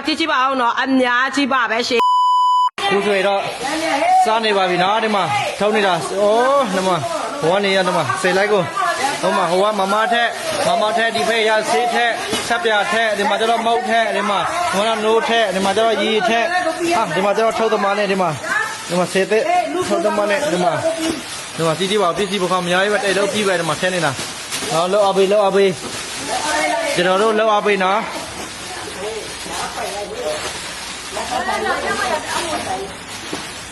မှာကြည့်ကြည့်ပါအောင်နော်အများကြီးပါပဲရှင်ခုဆိုရင်တော့စားနေပါပြီနော်ဒီမှာထုံးနေတာအိုးဒီမှာဟိုကနေရဒီမှာစေလိုက်ကိုဟိုမှာဟိုကမမထက်မမထက်ဒီဖေးရဆေးထက်ဆက်ပြထက်ဒီမှာကျတော့မုတ်ထက်ဒီမှာဟိုကနိုးထက်ဒီမှာကျတော့ရီထက်ဟာဒီမှာကျတော့ထုတ်သမားနဲ့ဒီမှာဒီမှာစေတဲ့ထုတ်သမားနဲ့ဒီမှာဒီမှာကြည့်ကြည့်ပါပစ္စည်းဘခေါအများကြီးပဲတိတ်တော့ပြီးပဲဒီမှာထဲနေတာနော်လောက်အပေးလောက်အပေးကျွန်တော်တို့လောက်အပေးနော်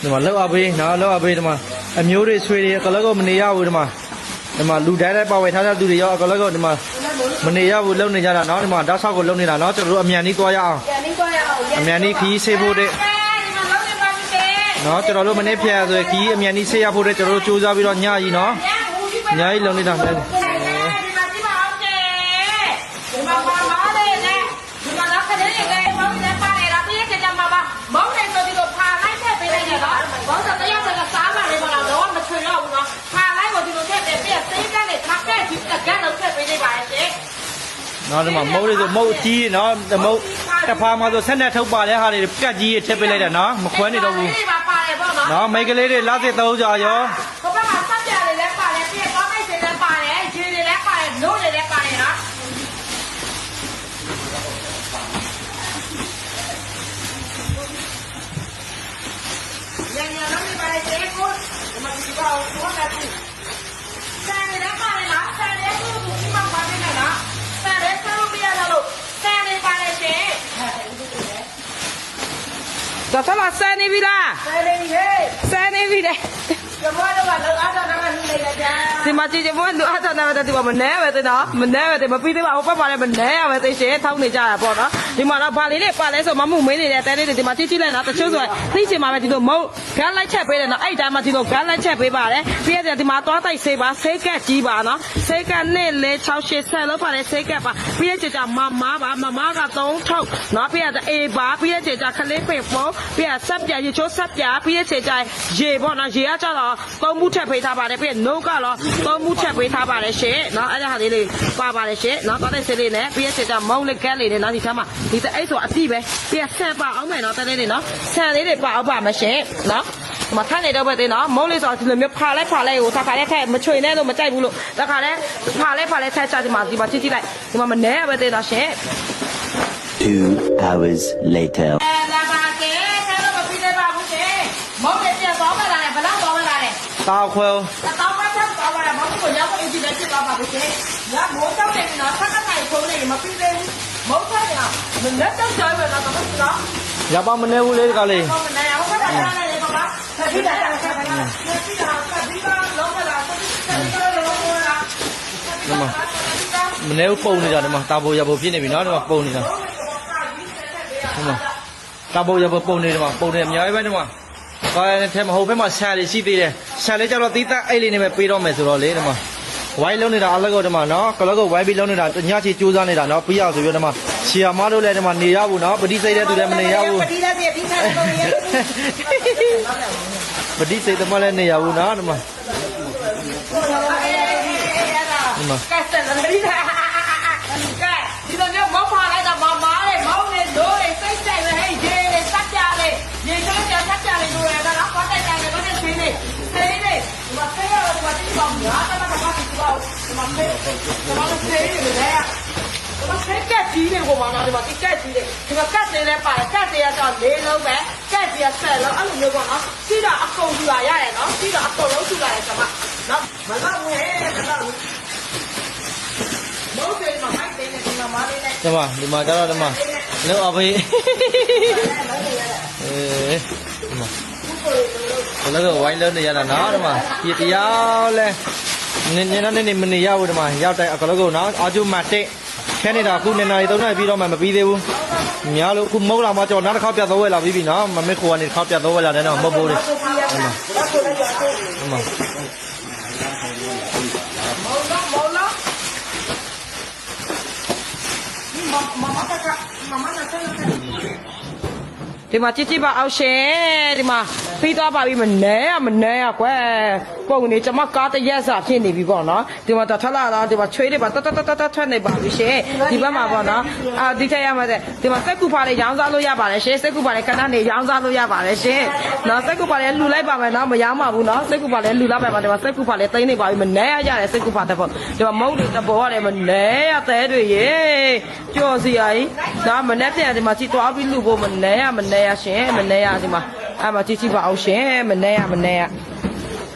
ဒီမှာလောက်အပေးနော်လောက်အပေးဒီမှာအမျိုးတွေဆွေတွေအကလကောမနေရဘူးဒီမှာဒီမှာလူတိုင်းတိုင်းပါဝယ်ထားတဲ့သူတွေရောအကလကောဒီမှာမနေရဘူးလုံနေကြတာနော်ဒီမှာဓာတ်ဆောက်ကိုလုံနေတာနော်ကျွန်တော်တို့အမြန်ကြီးသွားရအောင်အမြန်ကြီးခီးဆေးဖို့တဲ့နော်ကျွန်တော်တို့မနေ့ဖြတ်ရဆိုရင်ခီးအမြန်ကြီးဆေးရဖို့တဲ့ကျွန်တော်တို့စူးစမ်းပြီးတော့ညကြီးနော်ညကြီးလုံနေတာမ နော်ဒီမှာမုတ်တွေဆိုမုတ်အကြီးနော်ဒီမုတ်တစ်ဖာမှာဆိုဆက်နဲ့ထုတ်ပါတဲ့ဟာတွေကတ်ကြီးထည့်ပေးလိုက်တာနော်မခွဲနေတော့ဘူးနော်မိတ်ကလေးတွေလက်စစ်သုံးကြရော ဒါသလားဆန်နေပြီလားဆယ်လေးဟေးဆန်နေပြီလေ ကျမတို့ကလောက်အားတော့ငါလူလိုက်ကြကြာဒီမှာကြည့်ကြဘွန်းလူအားတော့နေတယ်ဒီမှာမနေပဲတဲ့နော်မနေပဲတဲ့မပြီးသေးပါဘူးပတ်ပါလေမနေရပဲသိရှင်ထောင်းနေကြတာပေါ့နော်ဒီမှာတော့ဗာလေးလေးပါလဲဆိုမမှုမင်းနေတဲ့တဲလေးတွေဒီမှာကြည့်ကြည့်လိုက်နော်တချို့ဆိုသိချင်မှာပဲဒီလိုမဟုတ်ဂန်းလိုက်ချက်ပေးတယ်နော်အဲ့တိုင်းမှာဒီလိုဂန်းလိုက်ချက်ပေးပါတယ်ပြီးရတဲ့ဒီမှာသွားတိုက်ဆေးပါဆေးကက်ကြီးပါနော်ဆေးကက်နဲ့လေ6 8ဆက်လို့ပါလေဆေးကက်ပါပြီးရတဲ့ကြမမပါမမက3ထုတ်နော်ပြီးရတဲ့အေပါပြီးရတဲ့ကြခလေးပင်ပုံပြီးရဆက်ပြရေချိုးဆက်ပြပြီးရတဲ့ကြရေပေါ့နော်ရေကကြတော့သုံးမှုထက်ပေးထားပါတယ်ပြီးရနို့ကတော့သုံးမှုထက်ပေးထားပါတယ်ရှင်နော်အဲ့ဒါဟာလေးလေးပါပါတယ်ရှင်နော်သွားတိုက်ဆေးလေးနဲ့ပြီးရတဲ့ကြမုံလေးကက်လေးနဲ့နော်ဒီထမ်းမှာဒီတဲ့အဲ့ဆိုအတိပဲပြီးရဆက်ပါအောင်မယ်နော်တဲလေးလေးနော်ဆန်လေးတွေပါအောင်ပါမရှင်နော်မထနေတော့ပဲသေးနော်မုန်းလေးဆိုဒီလိုမျိုးဖာလဲဖာလဲကိုတစ်ခါလဲထက်မချွေနဲ့လို့မကြိုက်ဘူးလို့တစ်ခါလဲဖာလဲဖာလဲထက်ချဒီမှာဒီမှာကြည့်ကြည့်လိုက်ဒီမှာမနေရပဲသေးတော့ရှင် Two hours later. အဲလာပါကဲဆယ်တော့မပြီးသေးပါဘူးရှင်မုန်းလေးပြန်သွားမလာနဲ့ဘလောက်သွားမလာနဲ့ တာခွဲတောင်းမထပ်သွားပါလားမုန်းကိုရောက်အင်ဂျင်နဲ့ဖြစ်သွားပါဘူးရှင်ရမိုးတော့တယ်နော်ဆက်ကနိုင်ဖုန်းနေမပြီးသေးဘူးမုန်းထားရမလက်တော့ကြောက်ရတော့တော့နော်ရပါမနေဘူးလေဒီကလေးမမနေအောင်ဆက်တာလည်းပါပါဆက်ပြီးတာဆက်ပြီးတာဆက်ပြီးတာဆက်ပြီးတာလုံးမလားဆက်ပြီးတာလုံးမလားဒီမှာမနေဘူးပုံနေတာဒီမှာတာဘောရဘောဖြစ်နေပြီနော်ဒီမှာပုံနေတာဒီမှာတာဘောရဘောပုံနေဒီမှာပုံနေအများကြီးပဲဒီမှာ ဘာလဲထဲမှာဟိုဘက်မှာဆာလေးရှိသေးတယ်ဆာလေးကျတော့တီးတက်အဲ့လေးနေပဲပေးတော့မယ်ဆိုတော့လေဒီမှာဝိုင်းလုံးနေတာအလကောဒီမှာနော်ကလကောဝိုင်းပြီးလုံးနေတာညချီစူးစမ်းနေတာနော်ပြီးအောင်ဆိုပြီးတော့ဒီမှာရှီယာမတို့လည်းဒီမှာနေရဘူးနော်ပတိစိတ်တဲ့သူလည်းမနေရဘူးဒီလက်ပြပြီးသားတော့ရပတိစိတ်သမားလည်းနေရဘူးနော်ဒီမှာဒီမှာကဲဆက်လာပြီကဲဒီ ဒီမှာဆင်းဒီမှာဆင်းနေတယ်ဒီမှာဆင်းကက်ကြီးနေဟိုမှာတော့ဒီမှာကက်ကြီးနေဒီမှာကက်နေလဲပါတယ်ကက်တွေကတော့လေးလုံးပဲကက်ကြီးကဆက်လုံးအဲ့လိုမျိုးပေါ့နော်စီးတော့အကုန်ယူလာရတယ်နော်စီးတော့အကုန်လုံးယူလာတယ်ကျွန်မနော်မလောက်ဘူးဟဲ့မလောက်ဘူးမဟုတ်တယ်မှာမိုက်တယ်ဒီမှာမလေးနဲ့ဒီမှာဒီမှာကျတော့ဒီမှာလောအဘေးအေးဒီမှာဘယ်လိုဝိုင်းလုံးနေရတာနော်ဒီမှာဒီတရားလဲ နင်းနေနေမနေရဘူးဒီမှာရောက်တိုင်းအကလောကနော်အာကျူမတ်တဲ့ခဲနေတာအခုနေနာရီသုံးနာရီပြီးတော့မှမပြီးသေးဘူးများလို့အခုမဟုတ်လာမှကြော်နောက်တစ်ခါပြတ်တော့ဝဲလာပြီးပြီနော်မမေခိုကနေတစ်ခါပြတ်တော့ဝဲလာတယ်နော်မဟုတ်ဘူးလေဒီမှာဒီမှာမောင်လားမောင်လားဒီမမမကကမမနာဆက်လာဒီမှာကြည့်ကြည့်ပါအောင်ရှင်ဒီမှာ ပြီးသွားပါပြီမနဲရမနဲရကွယ်ပုံနေကျွန်မကားတရက်စာဖြစ်နေပြီပေါ့နော်ဒီမှာတော့ထလာတော့ဒီမှာချွေးတွေပါတတ်တတ်တတ်ထွက်နေပါပြီရှင်ဒီဘက်မှာပေါ့နော်အာဒီထက်ရမှာတဲ့ဒီမှာစက်ကူပါလေးရောင်းစားလို့ရပါတယ်ရှင်စက်ကူပါလေးခဏနေရောင်းစားလို့ရပါတယ်ရှင်နော်စက်ကူပါလေးလှူလိုက်ပါမယ်နော်မရောင်းပါဘူးနော်စက်ကူပါလေးလှူလိုက်ပါမယ်ဒီမှာစက်ကူပါလေးသိမ်းနေပါပြီမနဲရရတယ်စက်ကူပါတဲ့ပေါ့ဒီမှာမုတ်တွေတဘောရတယ်မနဲရတဲ့တွေရေကြော်စီရည်ဒါမနဲပြန်ဒီမှာကြည့်သွားပြီးလှူဖို့မနဲရမနဲရရှင်မနဲရဒီမှာ အဲ့မှာကြည့်ကြည့်ပါအောင်ရှင်မနဲရမနဲရ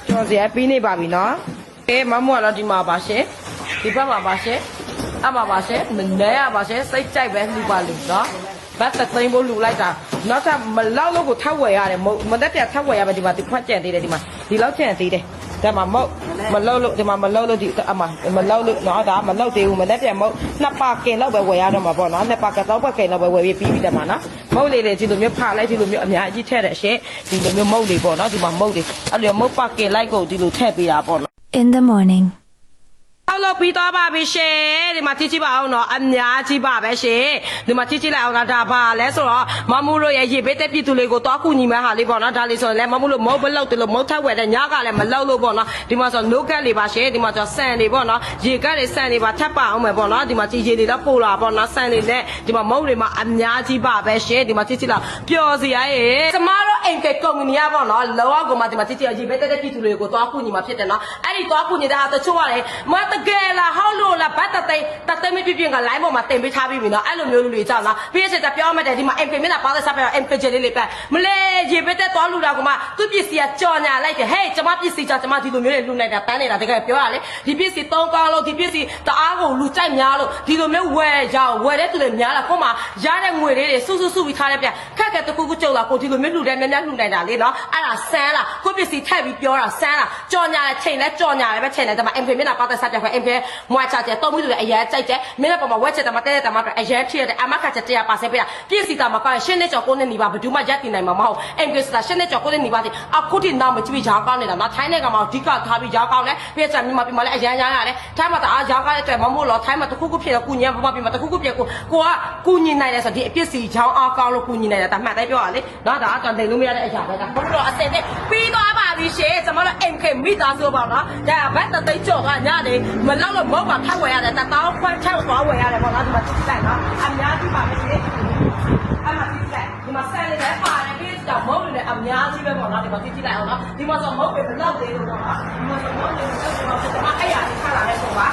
ကျော်စီပြီးနေပါပြီနော်အေးမမွာတော့ဒီမှာပါရှင်ဒီဘက်မှာပါရှင်အမှာပါရှင်မနေရပါရှင်စိတ်ကြိုက်ပဲလှူပါလို့နော်ဘတ်သက်သိမ်းဖို့လှူလိုက်တာနောက်ထပ်မလောက်လို့ကိုထောက်ဝယ်ရတယ်မဟုတ်မတက်ပြတ်ထောက်ဝယ်ရမယ်ဒီမှာဒီခွက်ကြံသေးတယ်ဒီမှာဒီလောက်ကြံသေးတယ် ဒါမှမဟုတ်မလောက်လို့ဒီမှာမလောက်လို့ဒီအမမလောက်လို့နော်ဒါမလောက်သေးဘူးမတက်ပြတ်မဟုတ်နှစ်ပါကင်လောက်ပဲဝယ်ရတော့မှာပေါ့နော်နှစ်ပါကတော့ဘက်ကင်လောက်ပဲဝယ်ပြီးပြီးပြီတယ်မှာနော်မဟုတ်လေလေဒီလိုမျိုးဖလိုက်ဒီလိုမျိုးအများကြီးထည့်တဲ့အရှင်ဒီလိုမျိုးမဟုတ်လေပေါ့နော်ဒီမှာမဟုတ်လေအဲ့လိုမဟုတ်ပါကင်လိုက်ကိုဒီလိုထည့်ပေးတာပေါ့နော် In the morning. အောက်လို့ပြီးသွားပါပြီရှင်ဒီမှာကြည့်ကြည့်ပါအောင်နော်အများကြီးပါပဲရှင်ဒီမှာကြည့်ကြည့်လိုက်အောင်လားဒါပါလဲဆိုတော့မမူတို့ရဲ့ရေပေးတဲ့ပြည်သူလေးကိုတွားကူညီမဲ့ဟာလေးပေါ့နော်ဒါလေးဆိုရင်လည်းမမူတို့မဟုတ်ဘလောက်တလို့မဟုတ်ထက်ဝယ်တဲ့ညကလည်းမလောက်လို့ပေါ့နော်ဒီမှာဆို no cut လေးပါရှင်ဒီမှာဆိုဆန်လေးပေါ့နော်ရေကတ်လေးဆန်လေးပါထပ်ပါအောင်မယ်ပေါ့နော်ဒီမှာကြည့်ရေလေးတော့ပို့လာပေါ့နော်ဆန်လေးနဲ့ဒီမှာမုတ်လေးမှာအများကြီးပါပဲရှင်ဒီမှာကြည့်ကြည့်လာပျော်စရာရေကျမတို့အိမ်ကကုမ္ပဏီကပေါ့နော်လောကကိုမှဒီမှာကြည့်ကြည့်ရေပေးတဲ့ပြည်သူလေးကိုတွားကူညီမှာဖြစ်တယ်နော်အဲ့ဒီတွားကူညီတဲ့ဟာတချို့ကလည်းမတကယ်လားဟောက်လို့လားဘတ်တသိန်းတသိန်းမပြည့်ပြည့်ကလိုင်းပေါ်မှာတင်ပေးထားပြီးပြီနော်အဲ့လိုမျိုးလူတွေကြောက်လားပြီးရစတဲ့ပြောမှတယ်ဒီမှာ MP မျက်နှာပါတဲ့စားပြ MP ဂျယ်လေးလေးပဲမလဲရေပက်တဲ့သွားလူတာကမှသူပစ္စည်းကကြော်ညာလိုက်တယ်ဟဲ့ကျမပစ္စည်းကြောင့်ကျမဒီလိုမျိုးတွေလူလိုက်တာတန်းနေတာတကယ်ပြောရလေဒီပစ္စည်းသုံးကောင်းလို့ဒီပစ္စည်းတအားကိုလူကြိုက်များလို့ဒီလိုမျိုးဝယ်ကြအောင်ဝယ်တဲ့သူတွေများလားကိုမှရတဲ့ငွေလေးတွေစုစုစုပြီးထားတဲ့ပြခ က်ခက်တကူကူကြုံလာကိုဒီလိုမျိုးလူတဲ့များများလူနိုင်တာလေနော်အဲ့ဒါဆန်းလားကိုပစ္စည်းထည့်ပြီးပြောတာဆန်းလားကြော်ညာတဲ့ချိန်လဲကြော်ညာတယ်ပဲချိန်လဲကျမ MP မျက်နှာပါတဲ့စားပြခွဲ MP မွာချတဲ့သုံးပြီးသူတွေအရင်ကြိုက်တယ်မင်းလည်းပေါ်မှာဝက်ချက်တယ်မတဲတဲ့တမအရင်ဖြစ်တယ်အမခချက်100%ပေးတာပြည့်စီတာမကောင်းရှင်းနေကြော်ကိုနေနေပါဘယ်သူမှရက်တည်နိုင်မှာမဟုတ် MP ဆိုတာရှင်းနေကြော်ကိုနေနေပါသေးအခုထိနောက်မကြည့်ပြီးဂျာကောင်းနေတာနော်ထိုင်းနိုင်ငံမှာအဓိကထားပြီးဂျာကောင်းတယ်ပြည့်ချာမြန်မာပြည်မှာလည်းအရင်ရရတယ်ထိုင်းမှာတအားဂျာကောင်းတဲ့အတွက်မမို့လို့ထိုင်းမှာတခုခုဖြစ်တော့ကုညံပပပြည်မှာတခုခုဖြစ်ကိုကိုကကုညင်နိုင်တယ်ဆိုဒီအပြစ်စီချောင်းအားကောင်းလို့ကုညင်နိုင်တယ်ဒါမှတ်တိုင်းပြောရလေနော်ဒါအတန်တိန်လို့မရတဲ့အရာပဲဒါဘုလို့အစင်နဲ့ပြီးသွားပါပြီရှေ့ကျွန်တော်တို့ MK မိသားစုပေါ့နော်ဒါဘတ်တသိန်းကျော်ကညနေမလောက်လို့မောက်ကထပ်ဝယ်ရတယ်တတောင်းခွန်းထပ်သွားဝယ်ရတယ်ပေါ့နော်ဒီမှာကြည့်လိုက်နော်အများကြီးပါပဲရှေ့အမှကြည့်လိုက်ဒီမှာဆက်လေးလည်းပါတယ်ပြီးတော့မုတ်လည်းအများကြီးပဲပေါ့နော်ဒီမှာကြည့်ကြည့်လိုက်အောင်နော်ဒီမှာဆိုမုတ်ပဲဘယ်လောက်သေးလို့ပေါ့နော်ဒီမှာဆိုမုတ်လည်းဘယ်လောက်သေးလို့ကျွန်မအဲ့ရလေးထားလာတဲ့ဆိုပါ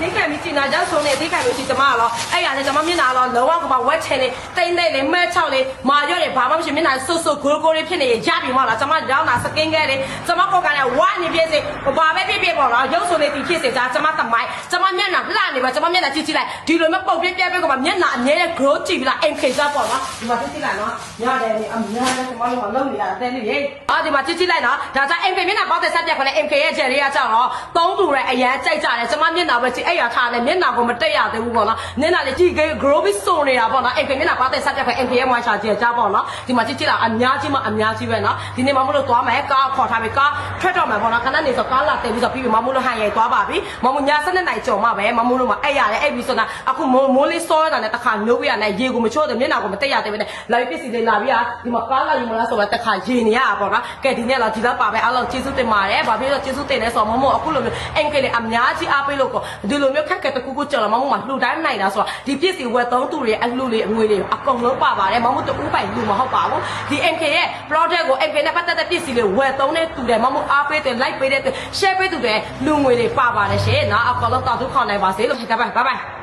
ဒီကံမီချင်နာကြောင့်ဆုံးနေဒီကံမီချင်ကျမကတော့အဲ့ရနဲ့ကျမမျက်နှာတော့လုံးဝကမဝက်ချင်နေတိမ့်တိမ့်လေးမဲချောက်လေးမာရွက်လေးဘာမှမရှိမျက်နှာဆွတ်ဆွတ်ဂိုးဂိုးလေးဖြစ်နေရကြပြီမဟုတ်လားကျမရောင်းတာစကင်းကဲလေးကျမကိုကလည်းဝါနေပြည့်စေဘာပဲဖြစ်ဖြစ်ပေါ့နော်ရုပ်ဆိုလေးဒီဖြစ်စေဒါကျမတမိုင်းကျမမျက်နှာလှနေပါကျမမျက်နှာကြည့်ကြည့်လိုက်ဒီလိုမျိုးပုတ်ပြပြပြကမှမျက်နှာအမြဲတမ်း grow ကြည့်ပြီးလား MK စားပေါ့နော်ဒီမှာကြည့်ကြည့်လိုက်နော်ရတယ်လေအများနဲ့ကျမတို့ကလုံးနေရတဲ့လေးရေအာဒီမှာကြည့်ကြည့်လိုက်နော်ဒါကြောင့် MK မျက်နှာပေါက်တဲ့ဆက်ပြက်ခနဲ့ MK ရဲ့ဂျယ်လေးကကြောက်တော့သုံးသူရဲ့အရန်ကြိုက်ကြတယ်ကျမမျက်နှာပဲကြည့်အဲ့ရထားတယ်မျက်နှာကိုမတက်ရသေးဘူးပေါ့နော်မျက်နှာလေးကြည့်ကြ grow ပြီးစုံနေတာပေါ့နော် MK မျက်နှာပေါက်တဲ့ဆက်ပြက်ခ MK ရဲ့ moisture ကြည့်ကြပေါ့နော်ဒီမှာကြည့်ကြည့်လိုက်အများကြီးမှအများကြီးပဲနော်ဒီနေ့မမလို့သွားမယ်ကားခေါ်ထားပြီကားထွက်တော့မယ်ပေါ့နော်ခဏနေဆိုကားလာတင်ပြီးဆိုပြီးမမလို့ဟန်ရိုက်သွားပါပြီမမညာ7နှစ်ကြော်မှပဲမမလို့မှာအဲ့ရတယ်အဲ့ပြီးဆိုတာအခုမိုးလေးစောရတာနဲ့တခါနှုတ်ရနဲ့ရေကိုမချိုးတယ်မျက်နှာကိုမတက်ရသေးပဲနဲ့လာပြီးပစ္စည်းလေးလာပြီးอ่ะဒီမှာကားလာယူမလားဆိုတော့တခါရေနေရတာပေါ့နော်ကဲဒီနေ့တော့ဒီတော့ပါပဲအားလုံးကျေးဇူးတင်ပါတယ်ဘာဖြစ်လို့ကျေးဇူးတင်လဲဆိုတော့မမအခုလိုမျိုးအင်္ဂလိပ်အများကြီးအားပေးလို့ကိုဒီလိုမျိုးခက်ခက်တကူကူကြော်လာမမမှာလှူတိုင်းနိုင်တာဆိုတော့ဒီပစ္စည်းဝယ်သုံးသူတွေအလှူတွေအငွေတွေအကုန်လုံးပါပါတယ်မမတူဥပိုင်လူမဟုတ်ပါဘူးဒီ MK ရဲ့ project ကို MK နဲ့ပတ်သက်တဲ့ပစ္စည်းတွေဝယ်သုံးတဲ့သူတွေမမအားပေးတဲ့ like ပေးတဲ့ share ပေးသူတွေလူငွေတွေပါပါတယ်ရှင်နော်အကောင်လုံးတောက်သူခေါင်းနိုင်ပါစေလို့ခက်ပါဘိုင်ဘိုင်